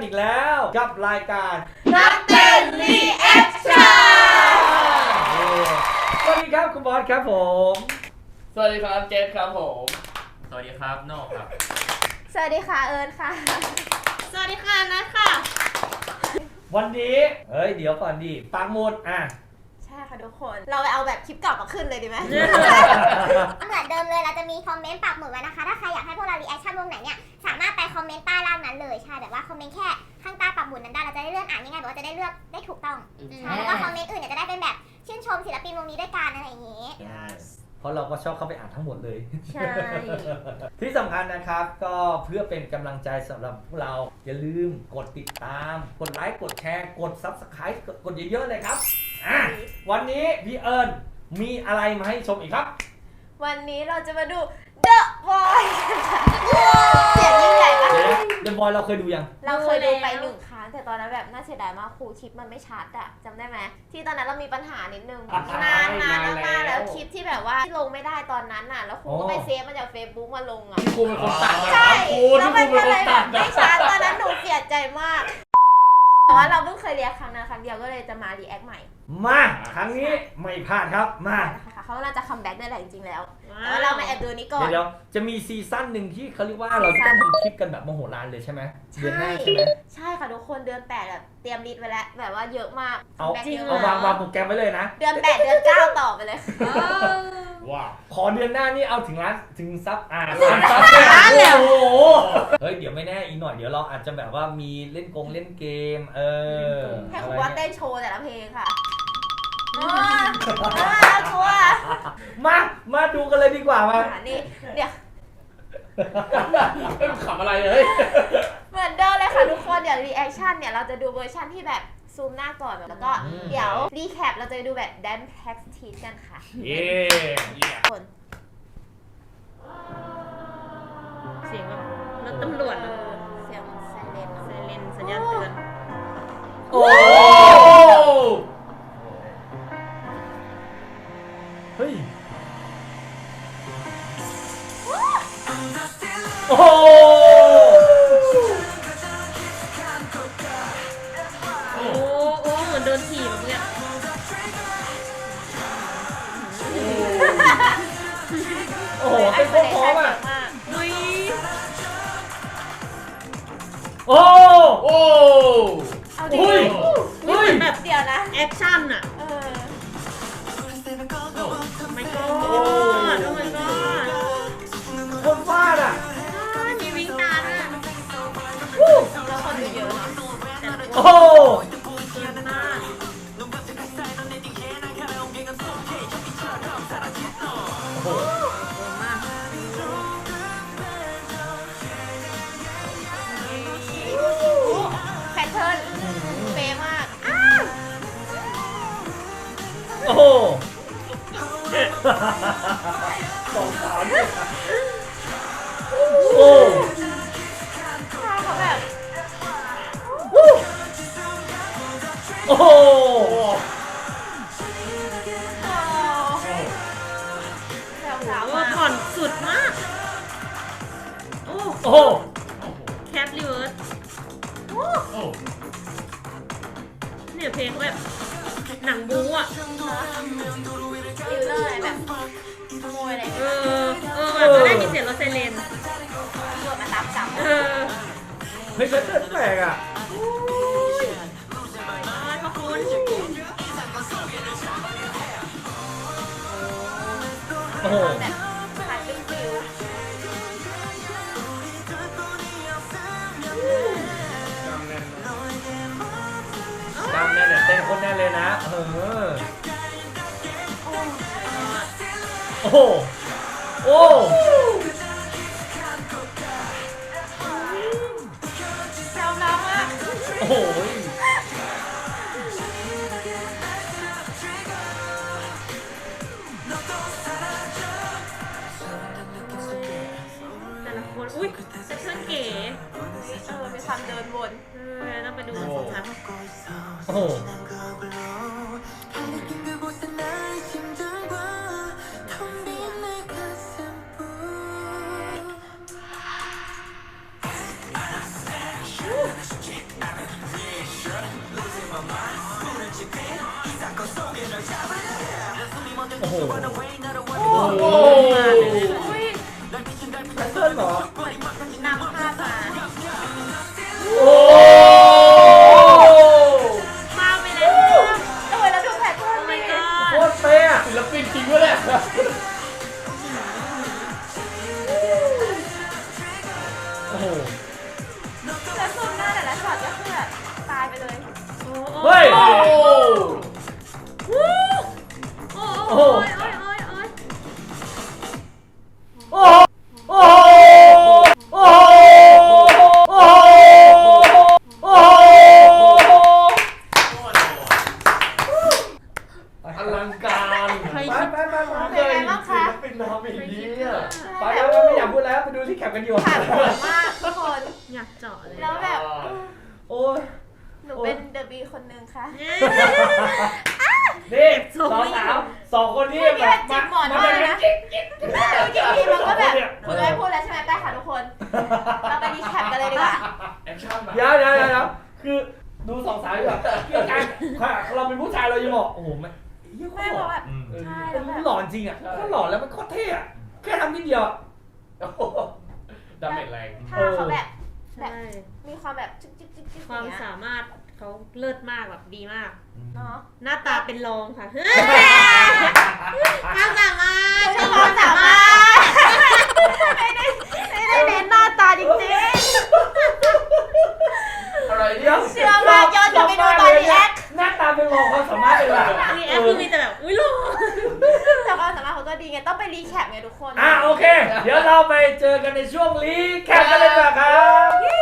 กันอีกแล้วกับรายการนักเต้นรีแอคชั่นสวัสดีครับคุณบอสครับผม สวัสดีครับเจฟครับผม สวัสดีครับโน่ครับ สวัสดีค่ะเอิญค่ะ สวัสดีค่ะนัทค่ะ วันนี้ เฮ้ย เดี๋ยวก่อนดิปังหมุดอะใช่ค่ะทุกคน เราไปเอาแบบคลิปเก่ามาขึ้นเลยดีไหม เหมือนเดิมเลยเราจะมีคอมเมนต์ปักหมุดไว้นะคะ ถ้าใครอยากให้พวกเรารีแอคชั่นวงไหนเนี่ยสามารถไปคอมเมนต์ใต้ล่างนั้นเลยใช่แบบว่าคอมเมนต์แค่ข้างใต้ปักหมุดนั้นได้เราจะได้เลื่อนอ่านยังไงแบบว่าจะได้เลือกได้ถูกต้องใช่แล้วก็คอมเมนต์อื่นเนี่ยจะได้เป็นแบบชื่นชมศิลปินวงนี้ด้วยกันอะไรอย่างงี้เพราะเราก็ชอบเข้าไปอ่านทั้งหมดเลย ใช่ ที่สำคัญนะครับก็เพื่อเป็นกำลังใจสำหรับพวกเรา อย่าลืมกดติดตาม กดไลค์ กดแชร์ กด Subscribe กดกดเยอะๆเลยครับ อะวันนี้พี่เอิญมีอะไรมาให้ชมอีกครับ วันนี้เราจะมาดู The Voice เสียงยิ่งใหญ่ปะเดี๋ยวนะเดนบอยเราเคยดูยัง เราเคยดูไปหนึ่งครั้งแต่ตอนนั้นแบบน่าเสียดายมากครูคลิปมันไม่ชัดอะจำได้ไหมที่ตอนนั้นเรามีปัญหานิดนึงอะนานนานนานมากๆแล้แล้วว คลิปที่แบบว่าที่ลงไม่ได้ตอนนั้นน่ะแล้วครูก็ไปเซฟมาจากเฟซบุ๊กมาลงอะที่ครูเป็นคนตัดนะใช่ครูแล้ที่วครูมันเป็นก็คเลนยแบตับดนะไม่ชัดตอนนั้นหนูเสียใจมากแต่ว่าเราเพิ่งเคยเรียกครั้งนั้นครั้งเดียวก็เลยจะมารีแอคใหม่ มาครั้งนี้ไม่พลาดครับมานะคะเขาน่าจะคัมแบ็กได้แหละจริงๆแล้วแต่ว่าเรามาแอบดูนี้ก่อน เดี๋ยวๆจะมีซีซั่นหนึ่งที่เขาเรียกว่าเราจะต้องทำคลิปกันแบบมโหฬารเลยใช่ไหมเดือนหน้าใช่ไหมใช่ค่ะทุกคนเดือนแปดแบบเตรียมลิสต์ไว้แล้วแบบว่าเยอะมากเอาคัมแบ็กเยอะเอาวางมาวางโปรแกรมไว้เลยนะ เดือนแปดเดือนเก้าต่อไปเลยว้าวขอเดือนหน้านี่เอาถึงล้านถึงซับอ่าถึงซับล้านเลยเหรอโอ้โหเฮ้ยเดี๋ยวไม่แน่อีกหน่อยเดี๋ยวเราอาจจะแบบว่ามีเล่นกงเล่นเกม เออให้คุณอะไรว่าเงี้ยเต้นโชว์แต่ละเพลงค่ะ ว้าวว้าวกลัวมา มาดูกันเลยดีกว่ามา อะนี่เดี๋ยวเอ้ยขำอะไรเลยเหมือนเดิมเลยค่ะทุกคนเดี๋ยวรีแอคชั่นเนี่ยเราจะดูเวอร์ชันที่แบบซูมหน้าก่อนแล้วก็เดี๋ยวรีแคปเราจะดูแบบ dance practice กันค่ะเย้คนเสียงแบบรถตำรวจเออเสียงไซเรนเนอะไซเรนสัญญาณเตือน โอ้ ฮ้ย โอ้โหโอ้โอ้เหมือนโดนถีบแบบเนี้ยโอ้โหเป็นโคตรพร้อมอะดุยโอ้โอ้ เอาดิเฮ้ยนี่เหมือนแบบเดี๋ยวนะ แอคชั่นอะเออ ไม่ก็โอ้ my god คนฟาดอะอ้าวมีวิ่งตาด้วยแล้วคนดูเยอะเนาะแต่ละคโอ้นโห สองสามโอ้ท่าเขาแบบโอ้โหโอ้แถวสาวโอ้มาผ่อนสุดมาก โอ้โอ้โหแคปรีเวิร์สโอ้เนี่ยเพลงแบบ หนังบู๊อะฟิลเลอร์อะไรแบบขโมยอะไรเออ เออแบบจะได้มีเสียงรถไซเรนตำรวจมาตามจับเออเฮ้ยแล้วแปลกอะโอ้ยขอบคุณโอ้โห แบบ ออโอ้โหโอ้แซวน้ำอะโอ้โหแต่ละคนอุ้ยเซ็กซ์เก๋เออมีความเดินวนเออต้องไปดูกันสักพักโอ้โห โอ้โหโอ้โหโอ้โหอุ้ยแพทเทิร์นเหรอ ย หนูเป็นเดอะบีคนนึงค่ะ นี่สองสาวสองคนนี้เมื่อกี้แบบจิกหมอนมาด้วยนะจิ๊กจิ๊กเมื่อกี้พี่มันก็แบบหนูได้พูดแล้วใช่ไหมไปค่ะทุกคน เราไปรีแคปกันเลยดีกว่า แอคชั่นมาเดี๋ยวเดี๋ยวเดี๋ยวเดี๋ยวคือดูสองสาวแบบเกี่ยวกันเราเป็นผู้ชายเรายังบอกโอ้โหไม่เหี้ยโคไม่ตรหเพล่อราะแบบอืมใช่มัแล้วแบบนหล่อจริงอะโคตรหล่อแล้วมันโคตรเท่อะแค่ทำนิดเดียวอะโอ้โหดาเมจแรง ถ้าเขาแบบ ใช่ มีความแบบจิ๊กจิ๊กจิ๊กจิ๊กความอย่งเงี้ยสามารถเขาเลิศมากแบบดีมาก เนาะหน้าตาเป็นรองค่ะความสามารถใช้ความสามารถไม่ได้ไม่ได้ เดี๋ยวเราไปเจอกันในช่วงรีแคปกันเลยดีกว่าครับ